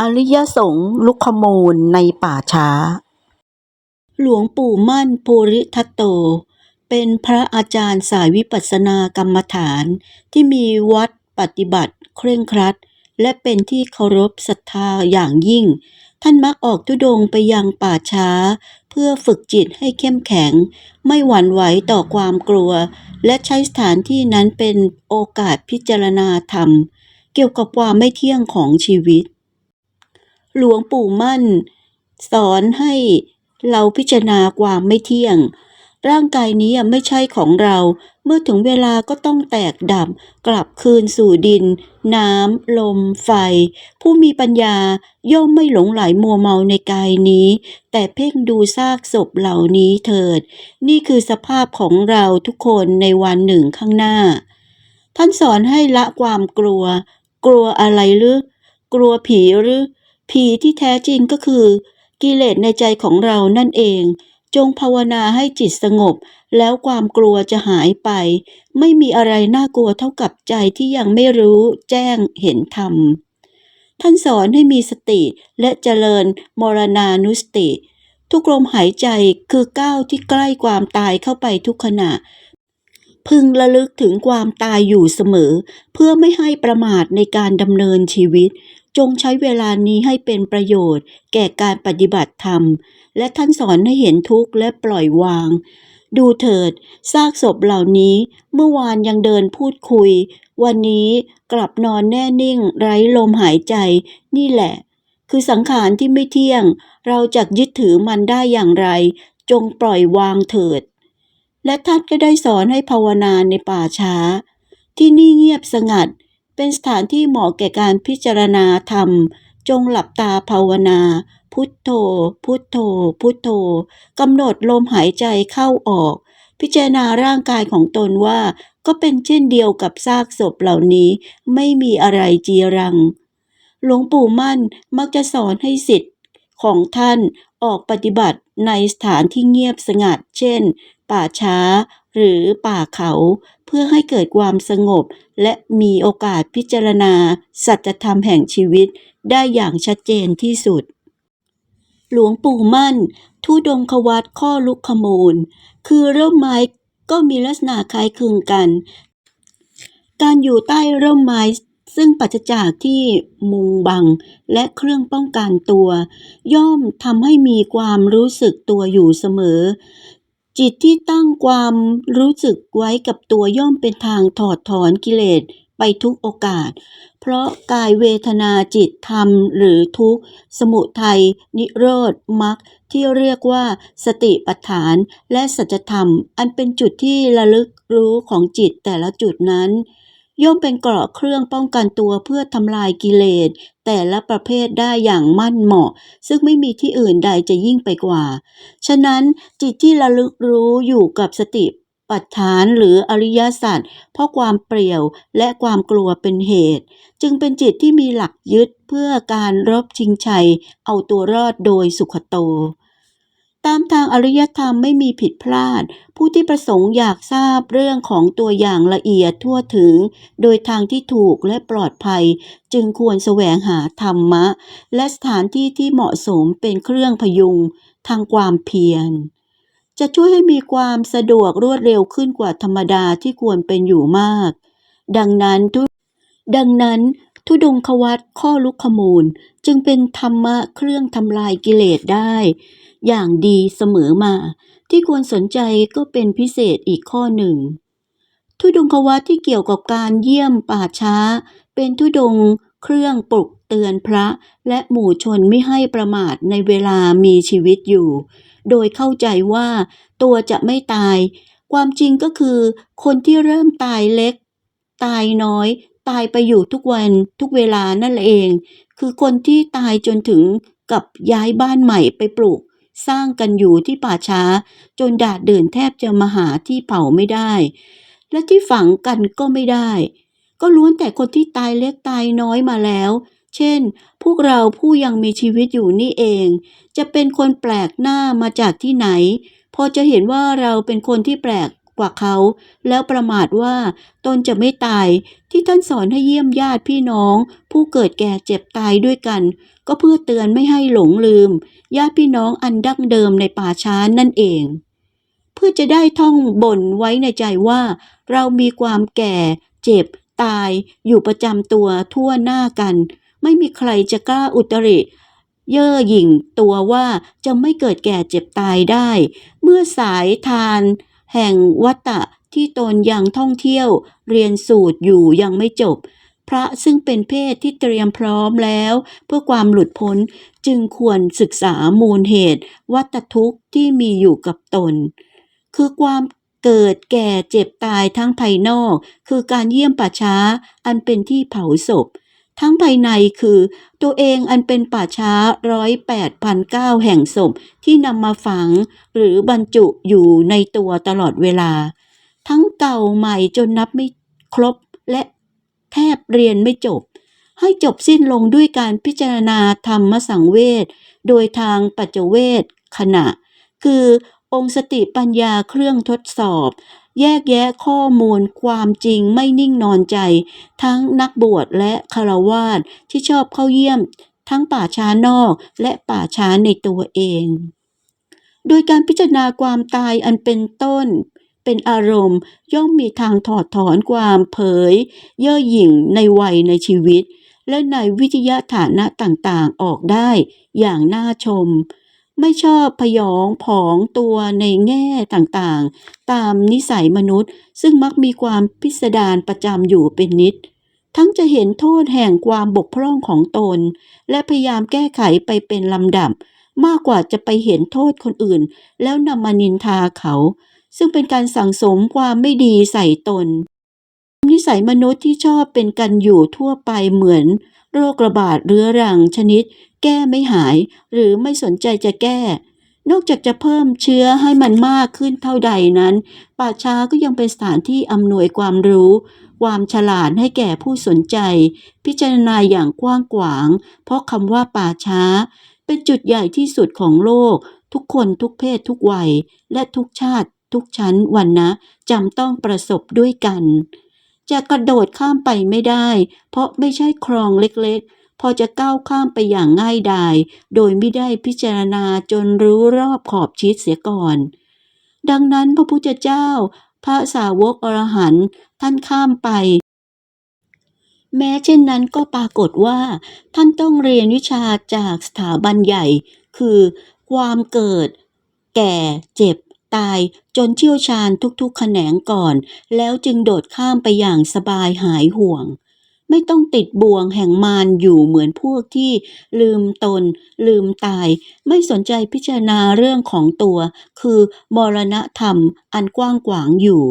อริยสงฆ์ลุกขมูลในป่าช้า หลวงปู่มั่นภูริทัตโต เป็นพระอาจารย์สายวิปัสสนากรรมฐานที่มีวัดปฏิบัติเคร่งครัด และเป็นที่เคารพศรัทธาอย่างยิ่ง ท่านมักออกทุดงไปยังป่าช้า เพื่อฝึกจิตให้เข้มแข็ง ไม่หวั่นไหวต่อความกลัว และใช้สถานที่นั้นเป็นโอกาสพิจารณาธรรม เกี่ยวกับความไม่เที่ยงของชีวิต หลวงปู่มั่น สอนให้เราพิจารณาความไม่เที่ยง ร่างกายนี้ไม่ใช่ของเรา เมื่อถึงเวลาก็ต้องแตกดับ กลับคืนสู่ดิน น้ำ ลม ไฟ ผู้มีปัญญาย่อมไม่หลงไหลมัวเมาในกายนี้ แต่เพ่งดูซากศพเหล่านี้เถิด นี่คือสภาพของเราทุกคนในวันหนึ่งข้างหน้า ท่านสอนให้ละความกลัว กลัวอะไรหรือ กลัวผีหรือ ผีที่แท้จริงก็คือ กิเลสในใจของเรานั่นเอง จงภาวนาให้จิตสงบ แล้วความกลัวจะหายไป ไม่มีอะไรน่ากลัวเท่ากับใจที่ยังไม่รู้แจ้งเห็นธรรม ท่านสอนให้มีสติและเจริญมรณานุสติ ทุกลมหายใจคือก้าวที่ใกล้ความตายเข้าไปทุกขณะพึงระลึกถึงความตายอยู่เสมอ เพื่อไม่ให้ประมาทในการดำเนินชีวิต จงใช้เวลานี้ให้เป็นประโยชน์ แก่การปฏิบัติธรรม และท่านสอนให้เห็นทุกข์และปล่อยวาง ดูเถิดซากศพเหล่านี้เมื่อวานยังเดินพูดคุย วันนี้กลับนอนแน่นิ่ง ไร้ลมหายใจ นี่แหละ คือสังขารที่ไม่เที่ยง เราจะยึดถือมันได้อย่างไร จงปล่อยวางเถิด และท่านก็ได้สอนให้ภาวนาในป่าช้า ที่นี่เงียบสงัดเเป็นสถานที่เหมาะแก่การพิจารณาธรรม จงหลับตาภาวนา พุทโธ พุทโธ พุทโธกำหนดลมหายใจเข้าออก พิจารณาร่างกายของตนว่า ก็เป็นเช่นเดียวกับซากศพเหล่านี้ ไม่มีอะไรจีรัง หลวงปู่มั่นมักจะสอนให้สิทธิ์ของท่านออกปฏิบัติในสถานที่เงียบสงัด เช่น ป่าช้า หรือป่าเขา เพื่อให้เกิดความสงบ และมีโอกาสพิจารณา สัจธรรมแห่งชีวิตได้อย่างชัดเจนที่สุด หลวงปู่มั่น ทุดงควัตข้อลุกขมูล คือร่มไม้ก็มีลักษณะคล้ายคลึงกัน การอยู่ใต้ร่มไม้ซึ่งปราศจากที่มุงบังและเครื่องป้องกันตัว ย่อมทำให้มีความรู้สึกตัวอยู่เสมอ จิตที่ตั้งความรู้สึกไว้กับตัวย่อมเป็นทางถอดถอนกิเลสไปทุกโอกาส เพราะกายเวทนาจิตธรรมหรือทุกสมุทัยนิโรธมรรคที่เรียกว่าสติปัฏฐานและสัจธรรม อันเป็นจุดที่ระลึกรู้ของจิตแต่ละจุดนั้น ย่อมเป็นเกราะเครื่องป้องกันตัวเพื่อทำลายกิเลสแต่ละประเภทได้อย่างมั่นเหมาะ ซึ่งไม่มีที่อื่นใดจะยิ่งไปกว่า ฉะนั้นจิตที่ระลึกรู้อยู่กับสติปัฏฐานหรืออริยสัจเพราะความเปรี่ยวและความกลัวเป็นเหตุ จึงเป็นจิตที่มีหลักยึดเพื่อการรบชิงชัย เอาตัวรอดโดยสุขโต ตามทางอริยธรรมไม่มีผิดพลาด ผู้ที่ประสงค์อยากทราบเรื่องของตัวอย่างละเอียดทั่วถึง โดยทางที่ถูกและปลอดภัย จึงควรแสวงหาธรรมะ และสถานที่ที่เหมาะสมเป็นเครื่องพยุง ทางความเพียร จะช่วยให้มีความสะดวกรวดเร็วขึ้นกว่าธรรมดาที่ควรเป็นอยู่มาก ดังนั้นทุดังนั้นทุดงควัตข้อลุกขมูล จึงเป็นธรรมะเครื่องทำลายกิเลสได้ อย่างดีเสมอมา ที่ควรสนใจก็เป็นพิเศษอีกข้อหนึ่ง ทุดงควัตที่เกี่ยวกับการเยี่ยมป่าช้า เป็นทุดงเครื่องปลุกเตือนพระและหมู่ชนไม่ให้ประมาทในเวลามีชีวิตอยู่ โดยเข้าใจว่าตัวจะไม่ตาย ความจริงก็คือคนที่เริ่มตายเล็ก ตายน้อย ตายไปอยู่ทุกวันทุกเวลานั่นเอง คือคนที่ตายจนถึงกับย้ายบ้านใหม่ไปปลูก สร้างกันอยู่ที่ป่าช้า จนดาดเดินแทบจะมาหาที่เผาไม่ได้ และที่ฝังกันก็ไม่ได้ ก็ล้วนแต่คนที่ตายเล็กตายน้อยมาแล้ว เช่น พวกเราผู้ยังมีชีวิตอยู่นี่เอง จะเป็นคนแปลกหน้ามาจากที่ไหน พอจะเห็นว่าเราเป็นคนที่แปลก กว่าเขา แล้วประมาทว่าตนจะไม่ตายที่ท่านสอนให้เยี่ยมญาติพี่น้อง ผู้เกิดแก่เจ็บตายด้วยกัน ก็เพื่อเตือนไม่ให้หลงลืม ญาติพี่น้องอันดั้งเดิมในป่าช้านั่นเอง เพื่อจะได้ท่องบ่นไว้ในใจว่า เรามีความแก่ เจ็บ ตาย อยู่ประจำตัวทั่วหน้ากัน ไม่มีใครจะกล้าอุตริเย่อหยิ่งตัวว่าจะไม่เกิดแก่เจ็บตายได้ เมื่อสายทาน แห่งวัตตะที่ตนยังท่องเที่ยวเรียนสูตรอยู่ยังไม่จบ พระซึ่งเป็นเพศที่เตรียมพร้อมแล้ว เพื่อความหลุดพ้นจึงควรศึกษามูลเหตุ วัตทุกข์ที่มีอยู่กับตน คือความเกิดแก่เจ็บตายทั้งภายนอก คือการเยี่ยมป่าช้าอันเป็นที่เผาศพ ทั้งภายในคือ ตัวเองอันเป็นป่าช้าร้อยแปดพันเก้าแห่งศพที่นำมาฝังหรือบรรจุอยู่ในตัวตลอดเวลา ทั้งเก่าใหม่จนนับไม่ครบและแทบเรียนไม่จบ ให้จบสิ้นลงด้วยการพิจารณาธรรมสังเวชโดยทางปัจจเวทขณะ คือองค์สติปัญญาเครื่องทดสอบ แยกแยะข้อมูลความจริงไม่นิ่งนอนใจ ทั้งนักบวชและคารวาสที่ชอบเข้าเยี่ยม ทั้งป่าช้านอกและป่าช้าในตัวเอง โดยการพิจารณาความตายอันเป็นต้น เป็นอารมณ์ย่อมมีทางถอดถอนความเผย เย่อหยิ่งในวัยในชีวิต และในวิทยาฐานะต่างๆออกได้อย่างน่าชม ไม่ชอบพยองผองตัวในแง่ต่างๆ ตามนิสัยมนุษย์ ซึ่งมักมีความพิสดารประจำอยู่เป็นนิด ทั้งจะเห็นโทษแห่งความบกพร่องของตน และพยายามแก้ไขไปเป็นลำดับ มากกว่าจะไปเห็นโทษคนอื่น แล้วนำมานินทาเขา ซึ่งเป็นการสั่งสมความไม่ดีใส่ตนนิสัยมนุษย์ที่ชอบเป็นกันอยู่ทั่วไปเหมือน โรคระบาดเรื้อรังชนิด แก้ไม่หาย หรือไม่สนใจจะแก้ นอกจากจะเพิ่มเชื้อให้มันมากขึ้นเท่าใดนั้น ป่าช้าก็ยังเป็นสถานที่อำนวยความรู้ ความฉลาดให้แก่ผู้สนใจ พิจารณาอย่างกว้างขวาง เพราะคำว่าป่าช้า เป็นจุดใหญ่ที่สุดของโลก ทุกคนทุกเพศทุกวัย และทุกชาติ ทุกชั้นวันนะจำต้องประสบด้วยกัน จะกระโดดข้ามไปไม่ได้ เพราะไม่ใช่คลองเล็กๆ พอจะก้าวข้ามไปอย่างง่ายดาย โดยไม่ได้พิจารณาจนรู้รอบขอบชิดเสียก่อน ดังนั้นพระพุทธเจ้า พระสาวกอรหันต์ท่านข้ามไป แม้เช่นนั้นก็ปรากฏว่า ท่านต้องเรียนวิชาจากสถาบันใหญ่ คือความเกิด แก่เจ็บตาย จนเชี่ยวชาญทุกๆ แขนงก่อน แล้วจึงโดดข้ามไปอย่างสบายหายห่วง ไม่ต้องติดบ่วงแห่งมารอยู่เหมือนพวกที่ ลืมตน ลืมตาย ไม่สนใจพิจารณาเรื่องของตัว คือมรณะธรรมอันกว้างขวางอยู่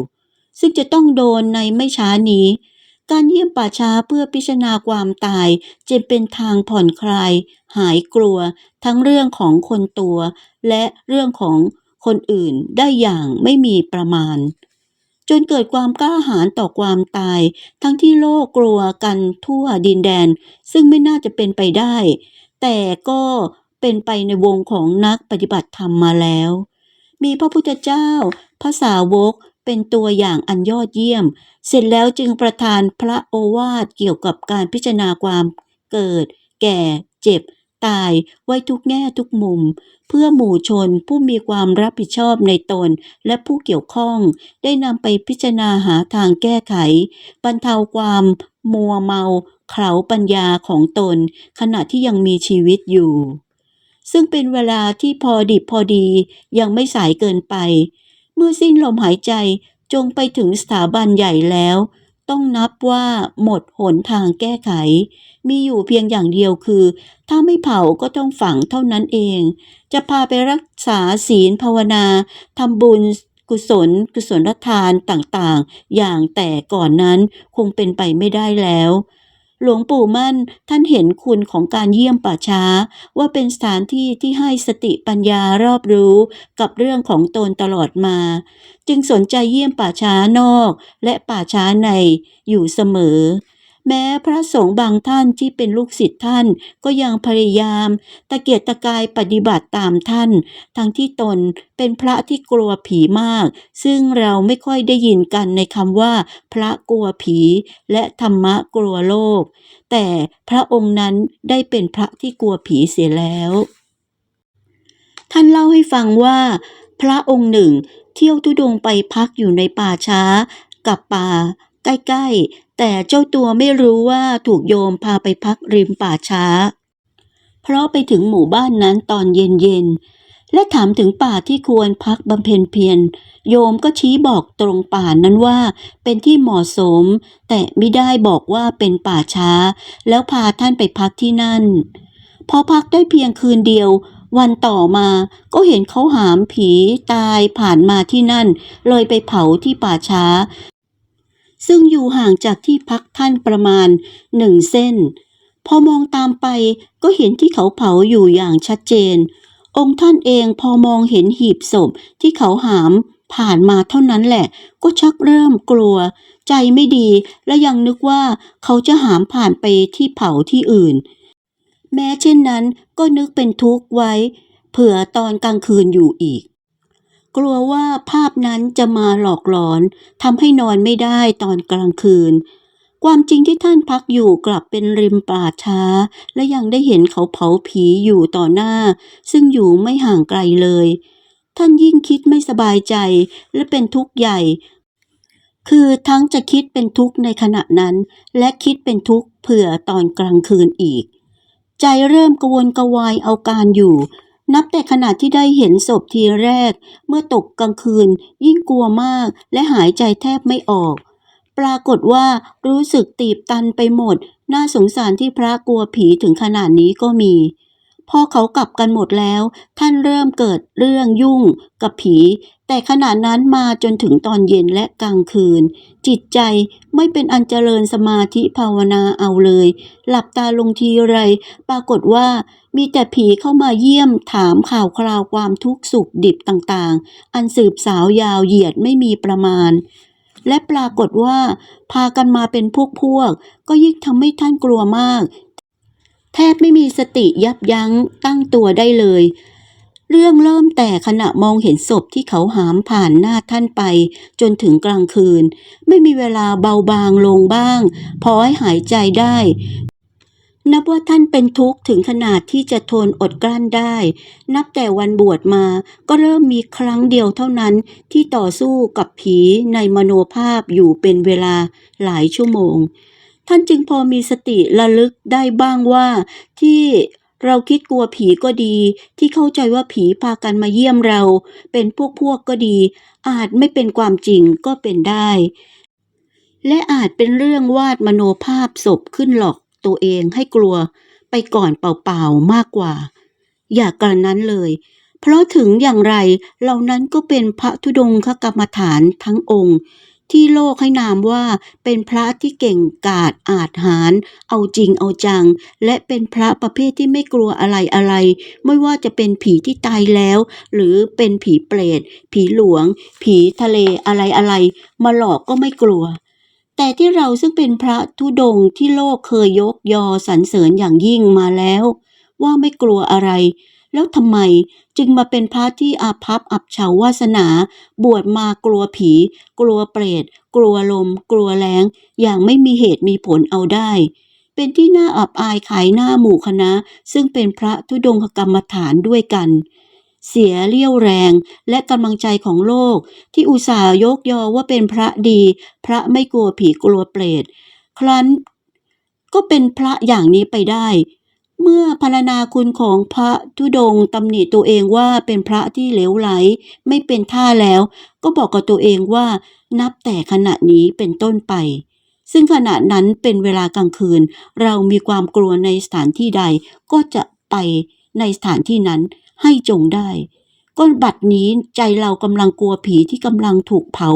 ซึ่งจะต้องโดนในไม่ช้านี้การเยี่ยมป่าช้าเพื่อพิจารณาความตายจะเป็นทางผ่อนคลาย หายกลัว ทั้งเรื่องของคนตัว และเรื่องของ คนอื่นได้อย่างไม่มีประมาณ จนเกิดความกล้าหาญต่อความตาย ทั้งที่โลกกลัวกันทั่วดินแดน ซึ่งไม่น่าจะเป็นไปได้ แต่ก็เป็นไปในวงของนักปฏิบัติธรรมมาแล้ว มีพระพุทธเจ้าพระสาวกเป็นตัวอย่างอันยอดเยี่ยม เสร็จแล้วจึงประทานพระโอวาทเกี่ยวกับการพิจารณาความเกิด แก่ เจ็บายไว้ทุกแง่ทุกมุม เพื่อหมู่ชนผู้มีความรับผิดชอบในตนและผู้เกี่ยวข้อง ได้นำไปพิจารณาหาทางแก้ไข บรรเทาความมัวเมาเขลาปัญญาของตน ขณะที่ยังมีชีวิตอยู่ ซึ่งเป็นเวลาที่พอดิบพอดียังไม่สายเกินไป เมื่อสิ้นลมหายใจจงไปถึงสถาบันใหญ่แล้ว ต้องนับว่าหมดหนทางแก้ไข มีอยู่เพียงอย่างเดียวคือ ถ้าไม่เผาก็ต้องฝังเท่านั้นเอง จะพาไปรักษาศีลภาวนาทำบุญกุศล กุศลทานต่างๆ อย่างแต่ก่อนนั้นคงเป็นไปไม่ได้แล้ว หลวงปู่มั่นท่านเห็นคุณของการเยี่ยมป่าช้า ว่าเป็นสถานที่ที่ให้สติปัญญารอบรู้กับเรื่องของตนตลอดมา จึงสนใจเยี่ยมป่าช้านอกและป่าช้าในอยู่เสมอ แม้พระสงฆ์บางท่านที่เป็นลูกศิษย์ท่านก็ยังพยายาม ตะเกียกตะกายปฏิบัติตามท่าน ทั้งที่ตนเป็นพระที่กลัวผีมาก ซึ่งเราไม่ค่อยได้ยินกันในคำว่า พระกลัวผีและธรรมะกลัวโลก แต่พระองค์นั้นได้เป็นพระที่กลัวผีเสียแล้ว ท่านเล่าให้ฟังว่า พระองค์หนึ่ง เที่ยวทุดงไปพักอยู่ในป่าช้ากับป่าใกล้ๆ แต่เจ้าตัวไม่รู้ว่าถูกโยมพาไปพักริมป่าช้า เพราะไปถึงหมู่บ้านนั้นตอนเย็นๆ และถามถึงป่าที่ควรพักบำเพ็ญเพียร โยมก็ชี้บอกตรงป่านั้นว่าเป็นที่เหมาะสม แต่ไม่ได้บอกว่าเป็นป่าช้า แล้วพาท่านไปพักที่นั่น พอพักได้เพียงคืนเดียววันต่อมาก็เห็นเขาหามผีตายผ่านมาที่นั่น เลยไปเผาที่ป่าช้า ซึ่งอยู่ห่างจากที่พักท่านประมาณหนึ่งเส้น พอมองตามไปก็เห็นที่เขาเผาอยู่อย่างชัดเจน องค์ท่านเองพอมองเห็นหีบศพที่เขาหามผ่านมาเท่านั้นแหละ ก็ชักเริ่มกลัว ใจไม่ดีและยังนึกว่าเขาจะหามผ่านไปที่เผาที่อื่น แม้เช่นนั้นก็นึกเป็นทุกข์ไว้ เผื่อตอนกลางคืนอยู่อีก กลัวว่าภาพนั้นจะมาหลอกหลอนทำให้นอนไม่ได้ตอนกลางคืน ความจริงที่ท่านพักอยู่กลับเป็นริมป่าช้า และยังได้เห็นเขาเผาผีอยู่ต่อหน้า ซึ่งอยู่ไม่ห่างไกลเลย ท่านยิ่งคิดไม่สบายใจและเป็นทุกข์ใหญ่ คือทั้งจะคิดเป็นทุกข์ในขณะนั้น และคิดเป็นทุกข์เผื่อตอนกลางคืนอีก ใจเริ่มกวนกวายเอาการอยู่ นับแต่ขณะที่ได้เห็นศพทีแรก เมื่อตกกลางคืน ยิ่งกลัวมากและหายใจแทบไม่ออก ปรากฏว่ารู้สึกตีบตันไปหมด น่าสงสารที่พระกลัวผีถึงขนาดนี้ก็มี พอเขากลับกันหมดแล้ว ท่านเริ่มเกิดเรื่องยุ่งกับผี แต่ขณะนั้นมาจนถึงตอนเย็นและกลางคืน จิตใจไม่เป็นอันเจริญสมาธิภาวนาเอาเลย หลับตาลงทีไร ปรากฏว่ามีแต่ผีเข้ามาเยี่ยมถามข่าวคราวความทุกข์สุขดิบต่างๆ อันสืบสาวยาวเหยียดไม่มีประมาณ และปรากฏว่า พากันมาเป็นพวกพวกๆก็ยิ่งทำให้ท่านกลัวมาก แทบไม่มีสติยับยั้งตั้งตัวได้เลย เรื่องเริ่มแต่ขณะมองเห็นศพที่เขาหามผ่านหน้าท่านไป จนถึงกลางคืน ไม่มีเวลาเบาบางลงบ้าง พอให้หายใจได้ นับว่าท่านเป็นทุกข์ถึงขนาดที่จะทนอดกลั้นได้ นับแต่วันบวชมาก็เริ่มมีครั้งเดียวเท่านั้นที่ต่อสู้กับผีในมโนภาพอยู่เป็นเวลาหลายชั่วโมง ท่านจึงพอมีสติระลึกได้บ้างว่าที่ เราคิดกลัวผีก็ดี ที่เข้าใจว่าผีพากันมาเยี่ยมเรา เป็นพวกพวกก็ดี อาจไม่เป็นความจริงก็เป็นได้ และอาจเป็นเรื่องวาดมโนภาพศพขึ้นหลอกตัวเองให้กลัวไปก่อนเปล่าๆมากกว่า อย่ากระนั้นเลย เพราะถึงอย่างไรเหล่านั้นก็เป็นพระธุดงคกรรมฐานทั้งองค์ ที่โลกให้นามว่าเป็นพระที่เก่งกาจอาจหาร เอาจริงเอาจัง และเป็นพระประเภทที่ไม่กลัวอะไรอะไร ไม่ว่าจะเป็นผีที่ตายแล้ว หรือเป็นผีเปรต ผีหลวง ผีทะเลอะไรอะไร มาหลอกก็ไม่กลัวแต่ที่เราซึ่งเป็นพระธุดงที่โลกเคยยกยอสรรเสริญอย่างยิ่งมาแล้ว ว่าไม่กลัวอะไร แล้วทำไมจึงมาเป็นพระที่อาภัพอับเฉาวาสนา บวชมากลัวผี กลัวเปรต กลัวลม กลัวแรงอย่างไม่มีเหตุมีผลเอาได้ เป็นที่น่าอับอายขายหน้าหมู่คณะ ซึ่งเป็นพระธุดงกรรมฐานด้วยกัน เสียเรี่ยวแรงและกำลังใจของโลก ที่อุตส่าห์ยกยอว่าเป็นพระดี พระไม่กลัวผีกลัวเปรต ครั้นก็เป็นพระอย่างนี้ไปได้ เมื่อพรรณนาคุณของพระธุดงตำหนิตัวเองว่าเป็นพระที่เหลวไหล ไม่เป็นท่าแล้ว ก็บอกกับตัวเองว่านับแต่ขณะนี้เป็นต้นไป ซึ่งขณะนั้นเป็นเวลากลางคืน เรามีความกลัวในสถานที่ใด ก็จะไปในสถานที่นั้นให้จงได้ก็บัดนี้ใจเรากำลังกลัวผีที่กำลังถูกเผา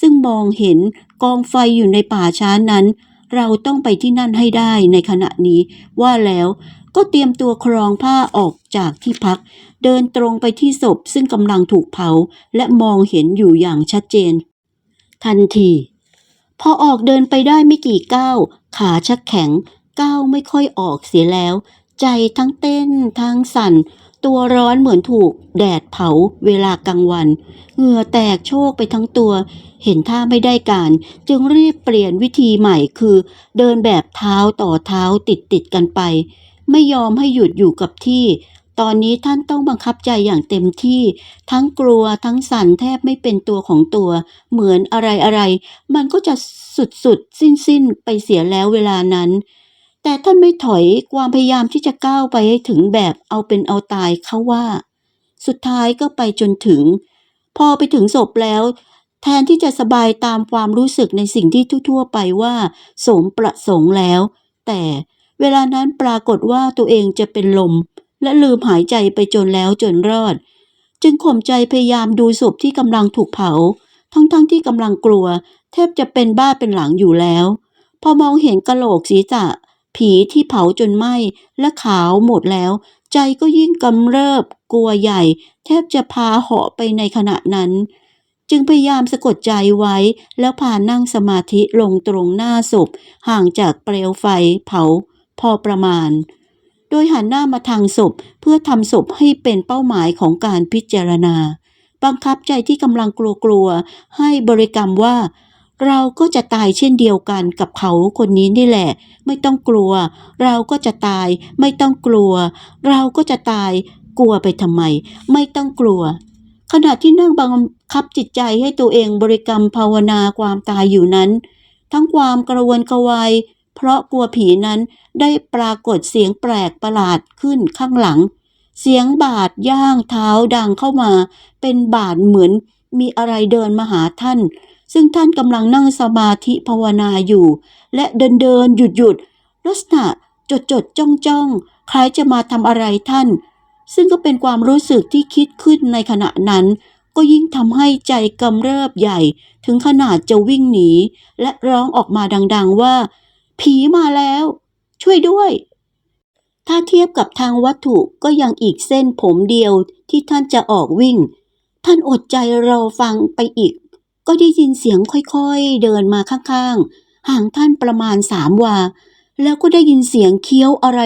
ซึ่งมองเห็นกองไฟอยู่ในป่าช้านั้น เราต้องไปที่นั่นให้ได้ในขณะนี้ว่าแล้ว ก็เตรียมตัวครองผ้าออกจากที่พัก เดินตรงไปที่ศพซึ่งกำลังถูกเผา และมองเห็นอยู่อย่างชัดเจน ทันที พอออกเดินไปได้ไม่กี่ก้าวขาชักแข็งก้าวไม่ค่อยออกเสียแล้ว ใจทั้งเต้นทั้งสั่น ตัวร้อนเหมือนถูก แดดเผาเวลากลางวัน เหงื่อแตกโชกไปทั้งตัว เห็นท่าไม่ได้การ จึงรีบเปลี่ยนวิธีใหม่คือ เดินแบบเท้าต่อเท้าติดติดกันไป ไม่ยอมให้หยุดอยู่กับที่ ตอนนี้ท่านต้องบังคับใจอย่างเต็มที่ ทั้งกลัวทั้งสั่นแทบไม่เป็นตัวของตัว เหมือนอะไรอะไร มันก็จะสุดสุดสิ้นสิ้นไปเสียแล้วเวลานั้น แต่ท่านไม่ถอยความพยายามที่จะก้าวไปให้ถึงแบบเอาเป็นเอาตายเขาว่า สุดท้ายก็ไปจนถึง พอไปถึงศพแล้วแทนที่จะสบายตามความรู้สึกในสิ่งที่ทั่วๆไปว่า สมประสงค์แล้ว แต่ เวลานั้นปรากฏว่าตัวเองจะเป็นลม และลืมหายใจไปจนแล้วจนรอด จึงข่มใจพยายามดูศพที่กำลังถูกเผา ทั้งๆทที่กำลังกลัว แทบจะเป็นบ้าเป็นหลังอยู่แล้ว พอมองเห็นกะโหลกศีรษะ ผีที่เผาจนไหม้และขาวหมดแล้ว ใจก็ยิ่งกำเริบ กลัวใหญ่ แทบจะพาเหาะไปในขณะนั้นจึงพยายามสะกดใจไว้ แล้วพานั่งสมาธิลงตรงหน้าศพ ห่างจากเปลวไฟเผา พอประมาณ โดยหันหน้ามาทางศพเพื่อทำศพให้เป็นเป้าหมายของการพิจารณา บังคับใจที่กำลังกลัวๆให้บริกรรมว่า เราก็จะตายเช่นเดียวกันกับเขาคนนี้นี่แหละ ไม่ต้องกลัว เราก็จะตาย ไม่ต้องกลัว เราก็จะตายกลัวไปทำไม ไม่ต้องกลัว ขณะที่นั่งบังคับจิตใจให้ตัวเองบริกรรมภาวนาความตายอยู่นั้น ทั้งความกระวนกระวาย เพราะกลัวผีนั้นได้ปรากฏเสียงแปลกประหลาดขึ้นข้างหลัง เสียงบาดย่างเท้าดังเข้ามา เป็นบาดเหมือนมีอะไรเดินมาหาท่าน ซึ่งท่านกำลังนั่งสมาธิภาวนาอยู่ และเดินเดินหยุดหยุดลักษณะจดจดจ้องจ้องคล้ายจะมาทำอะไรท่าน ซึ่งก็เป็นความรู้สึกที่คิดขึ้นในขณะนั้น ก็ยิ่งทำให้ใจกำเริบใหญ่ ถึงขนาดจะวิ่งหนี และร้องออกมาดัง ๆว่า ผีมาแล้ว ช่วยด้วย ถ้าเทียบกับทางวัตถุก็ยังอีกเส้นผมเดียวที่ท่านจะออกวิ่ง ท่านอดใจรอฟังไปอีก ก็ได้ยินเสียงค่อยๆ เดินมาข้างๆ ห่างท่านประมาณสามวา แล้วก็ได้ยินเสียงเคี้ยวอะไร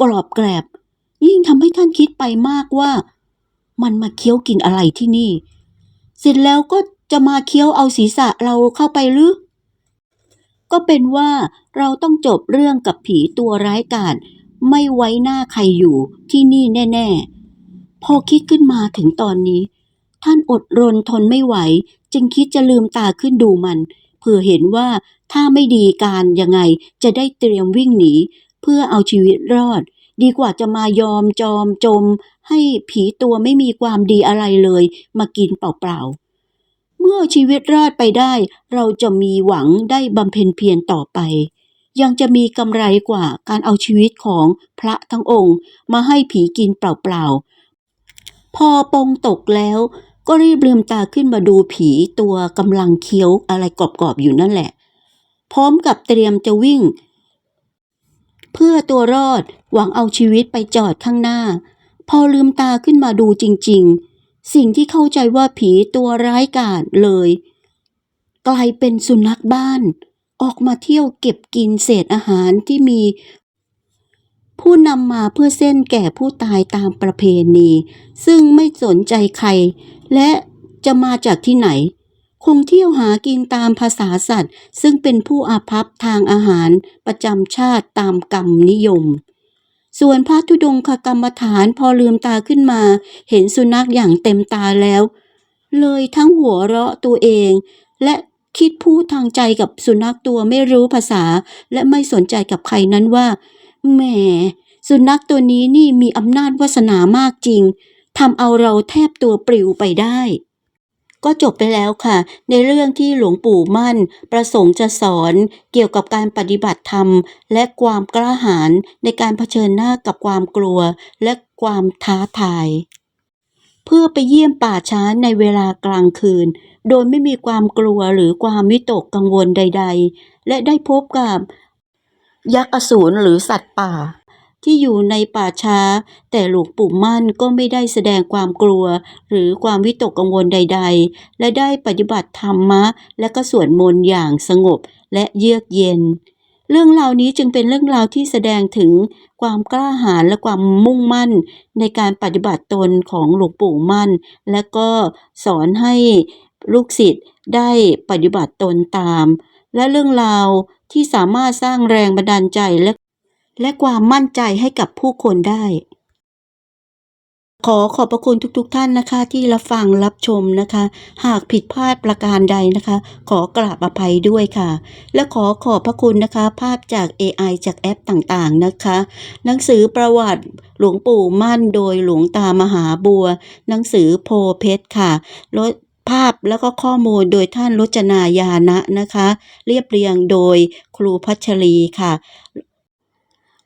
กรอบแกรบ ยิ่งทำให้ท่านคิดไปมากว่า มันมาเคี้ยวกินอะไรที่นี่ เสร็จแล้วก็จะมาเคี้ยวเอาศีรษะเราเข้าไปหรือ ก็เป็นว่าเราต้องจบเรื่องกับผีตัวร้ายกาจไม่ไว้หน้าใครอยู่ที่นี่แน่ ๆ พอคิดขึ้นมาถึงตอนนี้ ท่านอดรนทนไม่ไหว จึงคิดจะลืมตาขึ้นดูมัน เพื่อเห็นว่าถ้าไม่ดีการยังไงจะได้เตรียมวิ่งหนี เพื่อเอาชีวิตรอด ดีกว่าจะมายอมจอมจม ให้ผีตัวไม่มีความดีอะไรเลย มากินเปล่าๆ มื่อชีวิตรอดไปได้ เราจะมีหวังได้บำเพ็ญเพียรต่อไป ยังจะมีกำไรกว่าการเอาชีวิตของพระทั้งองค์ มาให้ผีกินเปล่าๆ พอปงตกแล้วก็รีบลืมตาขึ้นมาดูผีตัวกำลังเคี้ยวอะไรกรอบๆอยู่นั่นแหละ พร้อมกับเตรียมจะวิ่ง เพื่อตัวรอดหวังเอาชีวิตไปจอดข้างหน้า พอลืมตาขึ้นมาดูจริง ๆ สิ่งที่เข้าใจว่าผีตัวร้ายกาจเลย กลายเป็นสุนัขบ้าน ออกมาเที่ยวเก็บกินเศษอาหารที่มี ผู้นำมาเพื่อเส้นแก่ผู้ตายตามประเพณี ซึ่งไม่สนใจใคร และจะมาจากที่ไหน คงเที่ยวหากินตามภาษาสัตว์ ซึ่งเป็นผู้อาภัพทางอาหารประจำชาติตามกรรมนิยม ส่วนพระธุดงคกรรมฐานพอลืมตาขึ้นมา เห็นสุนัขอย่างเต็มตาแล้ว เลยทั้งหัวเราะตัวเอง และคิดพูดทางใจกับสุนัขตัวไม่รู้ภาษา และไม่สนใจกับใครนั้นว่าแหมสุนัขตัวนี้นี่มีอำนาจวาสนามากจริงทำเอาเราแทบตัวปลิวไปได้ ก็จบไปแล้วค่ะ ในเรื่องที่หลวงปู่มั่น ประสงค์จะสอนเกี่ยวกับการปฏิบัติธรรม และความกล้าหาญในการเผชิญหน้ากับความกลัว และความท้าทาย เพื่อไปเยี่ยมป่าช้าในเวลากลางคืน โดยไม่มีความกลัวหรือความวิตกกังวลใด ๆ และได้พบกับ ยักษ์อสูรหรือสัตว์ป่า ที่อยู่ในป่าช้า แต่หลวงปู่มั่นก็ไม่ได้แสดงความกลัว หรือความวิตกกังวลใด ๆ และได้ปฏิบัติธรรมะ และก็สวดมนต์อย่างสงบและเยือกเย็น เรื่องราวนี้จึงเป็นเรื่องราวที่แสดงถึงความกล้าหาญและความมุ่งมั่นในการปฏิบัติตนของหลวงปู่มั่น และก็สอนให้ลูกศิษย์ได้ปฏิบัติตนตาม และเรื่องราวที่สามารถสร้างแรงบันดาลใจและ และความมั่นใจให้กับผู้คนได้ ขอขอบพระคุณทุกๆทท่านนะคะ ที่รับฟังรับชมนะคะ หากผิดพลาดประการใดนะคะ ขอกราบอภัยด้วยค่ะ และขอขอบพระคุณนะคะ ภาพจาก AI จากแอปต่างๆนะคะ หนังสือประวัติหลวงปู่มั่นโดยหลวงตามหาบัว หนังสือโพเพชรค่ะรถภาพแล้วก็ข้อมูลโดยท่านรจนายานะนะคะ เรียบเรียงโดยครูพัชรีค่ะ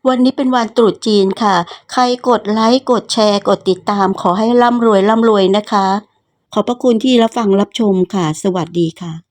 วันนี้เป็นวันตรุษจีนค่ะ ใครกดไลค์กดแชร์กดติดตาม ขอให้ร่ำรวยร่ำรวยนะคะ ขอบพระคุณที่รับฟังรับชมค่ะ สวัสดีค่ะ